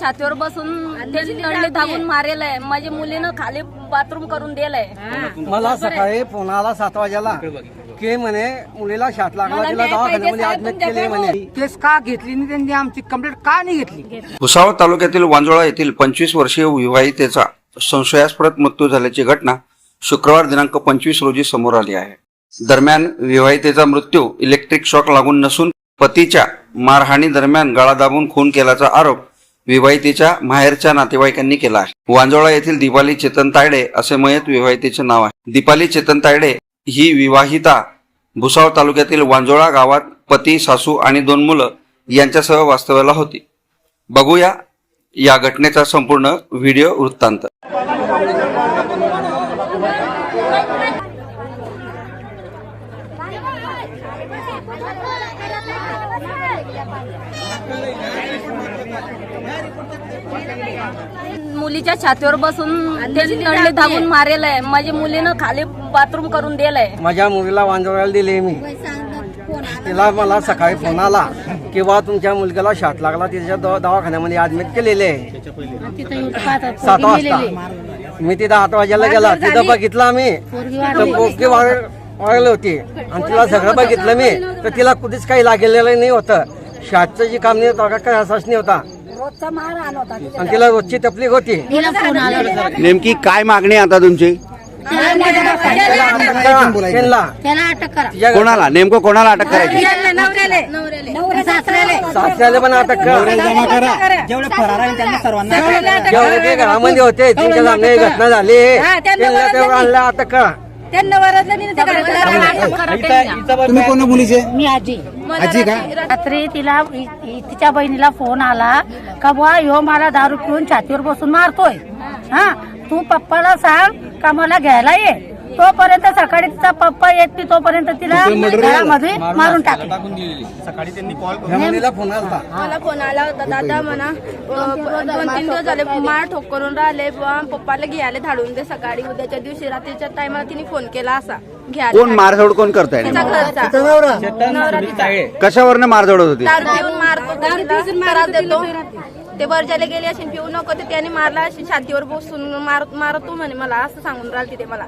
छातीवर बसून त्यांनी नळली धावून मारेल आहे माझ्या मुलीनं खाली बाथरूम करून दिलंय. मला सकाळी पुण्याला सात वाजेला की म्हणे मुलीला शात लागला तिला दवाखान्यामध्ये ऍडमिट केले म्हणे. केस का घेतली नाही त्यांनी? आमची कंप्लेंट का नाही घेतली? भुसावळ तालुक्यातील वांजोळा येथील पंचवीस वर्षीय विवाहितेचा संशयास्पद मृत्यू झाल्याची घटना शुक्रवार दिनांक पंचवीस रोजी समोर आली आहे. दरम्यान विवाहितेचा मृत्यू इलेक्ट्रिक शॉक लागून नसून पतीच्या मारहाणी दरम्यान गळा दाबून खून केल्याचा आरोप विवाहितेच्या माहेरच्या नातेवाईकांनी केला आहे. वांजोळा येथील दिपाली चेतन तायडे असे मयत विवाहितेचे नाव आहे. दीपाली चेतन तायडे ही विवाहिता भुसावळ तालुक्यातील वांजोळा गावात पती सासू आणि दोन मुलं यांच्यासह वास्तव्याला होती. बघूया या घटनेचा संपूर्ण व्हिडिओ वृत्तांत. मुलीच्या छातीवर बसून त्यांनी धावून मारेल आहे माझ्या मुलीनं खाली बाथरूम करून दिलंय. माझ्या मुलीला वांजोळ्याला दिले मी. तिला मला सकाळी फोन आला की बा तुमच्या मुलग्याला शाट लागला. तिच्या दवा- दवाखान्यामध्ये ऍडमिट केलेले आहे. सात वाजता. मी तिथं आठ वाजेला गेला. तिथं बघितलं आम्ही. वाढली होती. आणि तिला सगळं बघितलं मी. तर तिला कुठेच काही लागलेलं नाही होतं. शाटचं जी काम नाही होतं काही असाच नाही होता. आणि तिला रोजची तकलीफ होती. नेमकी काय मागणी आता तुमची? कोणाला? नेमकं कोणाला अटक करायची? सासऱ्याला. पण अटक कर. जेवढे ते घरामध्ये होते घटना झाली. त्यांना तेवढं आणलं अटक करा. तुम्ही कोण मुलीचे? मी आजी. आजी का? रात्री तिला इ- इ- तिच्या बहिणीला फोन आला का बुवा ह्यो मला दारू पिऊन छातीवर बसून मारतोय. हा. तू पप्पाला सांग का मला घ्यायला ये. तोपर्यंत सकाळी तिचा पप्पा येत नाही तोपर्यंत तिला घरामध्ये मारून टाकलं ह्या मुलीला फोन आलता. मला फोन आला होता. दादा म्हणा दोन तीन दिवस झाले मार ठोक करून राहिले. पप्पाला घ्यायला धाडून दे सकाळी. उद्याच्या दिवशी रात्रीच्या टायमाला तिने फोन केला असा. घ्यायला कोण मारझोड कोण करताय. कशावरनं मारझोड होती मारतो त्रास देतो. ते बरजाला गेले असेल पिऊ नको ते त्याने मारला असेल छातीवर बसून मार मारतो म्हणे मला असं सांगून राहिल तिथे मला.